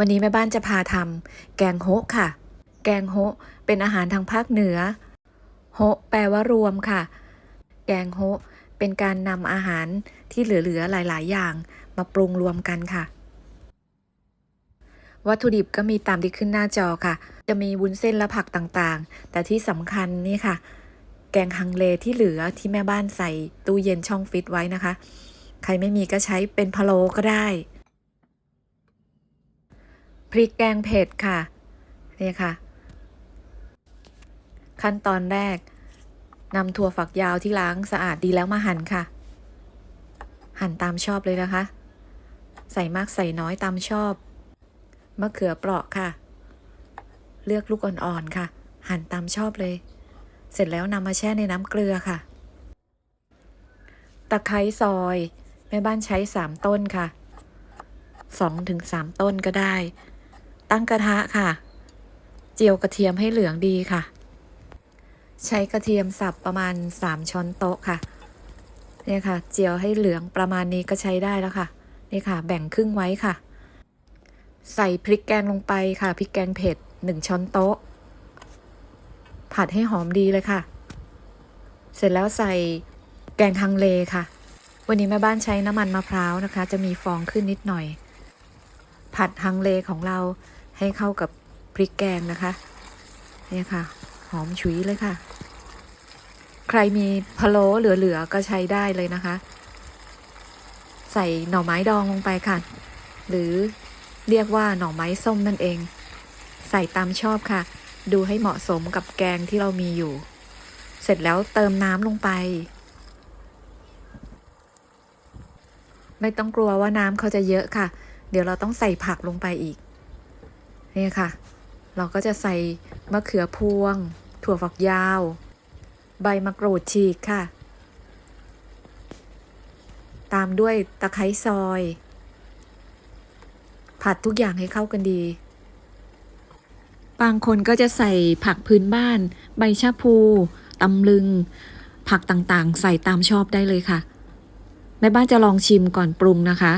วันนี้แม่บ้านจะพาทำแกงโฮะค่ะ แกงโฮะเป็นอาหารทางภาคเหนือ โฮะแปลว่ารวมค่ะ แกงโฮะเป็นการนำอาหารที่เหลือๆหลาย ๆ อย่างมาปรุงรวมกันค่ะ วัตถุดิบก็มีตามที่ขึ้นหน้าจอค่ะ จะมีวุ้นเส้นและผักต่างๆ แต่ที่สำคัญนี่ค่ะ แกงฮังเลที่เหลือที่แม่บ้านใส่ตู้เย็นช่องฟิตไว้นะคะ ใครไม่มีก็ใช้เป็นพะโล้ก็ได้ ริกแกงเผ็ดค่ะนี่ค่ะ ขั้นตอนแรกนำถั่วฝักยาวที่ล้างสะอาดดีแล้วมาหั่นค่ะ หั่นตามชอบเลยนะคะ ใส่มากใส่น้อยตามชอบมะเขือเปราะค่ะ เลือกลูกอ่อนๆค่ะ หั่นตามชอบเลย เสร็จแล้วนำมาแช่ในน้ำเกลือค่ะ ตะไคร้ซอยแม่บ้านใช้สามต้นค่ะสองถึงสามต้นก็ได้ ตั้งกระทะค่ะ เจียวกระเทียมให้เหลืองดีค่ะ ใช้กระเทียมสับประมาณสามช้อนโต๊ะค่ะเนี่ยค่ะ เจียวให้เหลืองประมาณนี้ก็ใช้ได้แล้วค่ะนี่ค่ะ แบ่งครึ่งไว้ค่ะ ใส่พริกแกงลงไปค่ะพริกแกงเผ็ดหนึ่งช้อนโต๊ะ ผัดให้หอมดีเลยค่ะ เสร็จแล้วใส่แกงฮังเลค่ะ วันนี้แม่บ้านใช้น้ำมันมะพร้าวนะคะ จะมีฟองขึ้นนิดหน่อย ผัดฮังเลของเรา ให้เข้ากับพริกแกงนะคะเนี่ยค่ะ หอมฉุยเลยค่ะ ใครมีพะโล้เหลือๆก็ใช้ได้เลยนะคะ ใส่หน่อไม้ดองลงไปค่ะ หรือเรียกว่าหน่อไม้ส้มนั่นเอง ใส่ตามชอบค่ะ ดูให้เหมาะสมกับแกงที่เรามีอยู่ เสร็จแล้วเติมน้ำลงไป ไม่ต้องกลัวว่าน้ำเขาจะเยอะค่ะ เดี๋ยวเราต้องใส่ผักลงไปอีก นี่ค่ะ เราก็จะใส่มะเขือพวง ถั่วฝักยาว ใบมะกรูดฉีกค่ะ ตามด้วยตะไคร้ซอย ผัดทุกอย่างให้เข้ากันดี บางคนก็จะใส่ผักพื้นบ้าน ใบชะพูตำลึง ผักต่างๆ ใส่ตามชอบได้เลยค่ะ แม่บ้านจะลองชิมก่อนปรุงนะคะ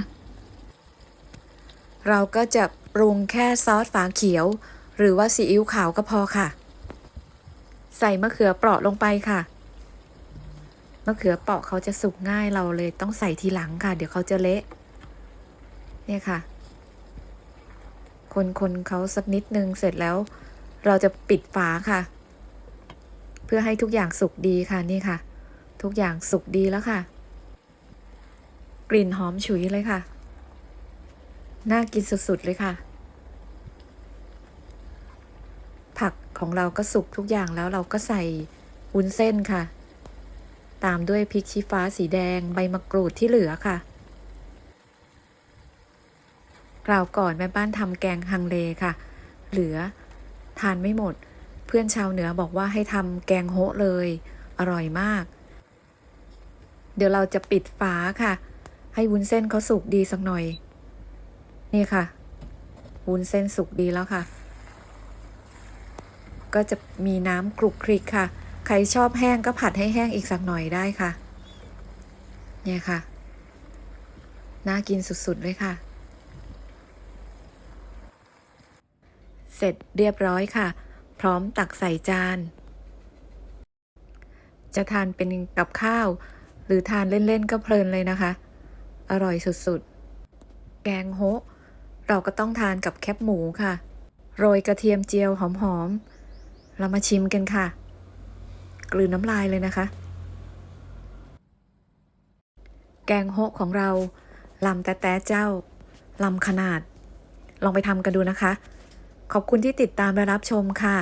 เราก็จะ รุงแค่ซอสฝาเขียว หรือว่าซีอิ๊วขาวก็พอค่ะ ใส่มะเขือเปราะลงไปค่ะ มะเขือเปราะเขาจะสุกง่ายเราเลยต้องใส่ทีหลังค่ะ เดี๋ยวเขาจะเละ เนี่ยค่ะ คนๆเขาสักนิดนึงเสร็จแล้ว เราจะปิดฝาค่ะ เพื่อให้ทุกอย่างสุกดีค่ะนี่ค่ะ ทุกอย่างสุกดีแล้วค่ะ กลิ่นหอมฉุยเลยค่ะน่ากินสุด ๆ เลยค่ะ ผัก ของเราก็สุกทุกอย่างแล้วเราก็ใส่วุ้นเส้นค่ะ ตามด้วยพริกชี้ฟ้าสีแดงใบมะกรูดที่เหลือค่ะกล่าวก่อนแม่บ้านทำแกงฮังเลค่ะ เหลือทานไม่หมด เพื่อนชาวเหนือบอกว่าให้ทำแกงโฮะเลย อร่อยมาก เดี๋ยวเราจะปิดฝาค่ะ ให้วุ้นเส้นเขาสุกดีสักหน่อย นี่ค่ะ วุ้นเส้นสุกดีแล้วค่ะ ก็จะมีน้ำกรุกคริกค่ะ ใครชอบแห้งก็ผัดให้แห้งอีกสักหน่อยได้ค่ะ เนี่ยค่ะ น่ากินสุดๆเลยค่ะ เสร็จเรียบร้อยค่ะ พร้อมตักใส่จาน จะทานเป็นกับข้าว หรือทานเล่น ๆ ก็เพลินเลยนะคะ อร่อยสุดๆ แกงโฮะเราก็ต้องทานกับแคบหมูค่ะ โรยกระเทียมเจียวหอมๆ เรามาชิมกันค่ะ กลืนน้ำลายเลยนะคะ แกงโฮะของเราลำแต่แต่เจ้าลำขนาด ลองไปทำกันดูนะคะ ขอบคุณที่ติดตามและรับชมค่ะ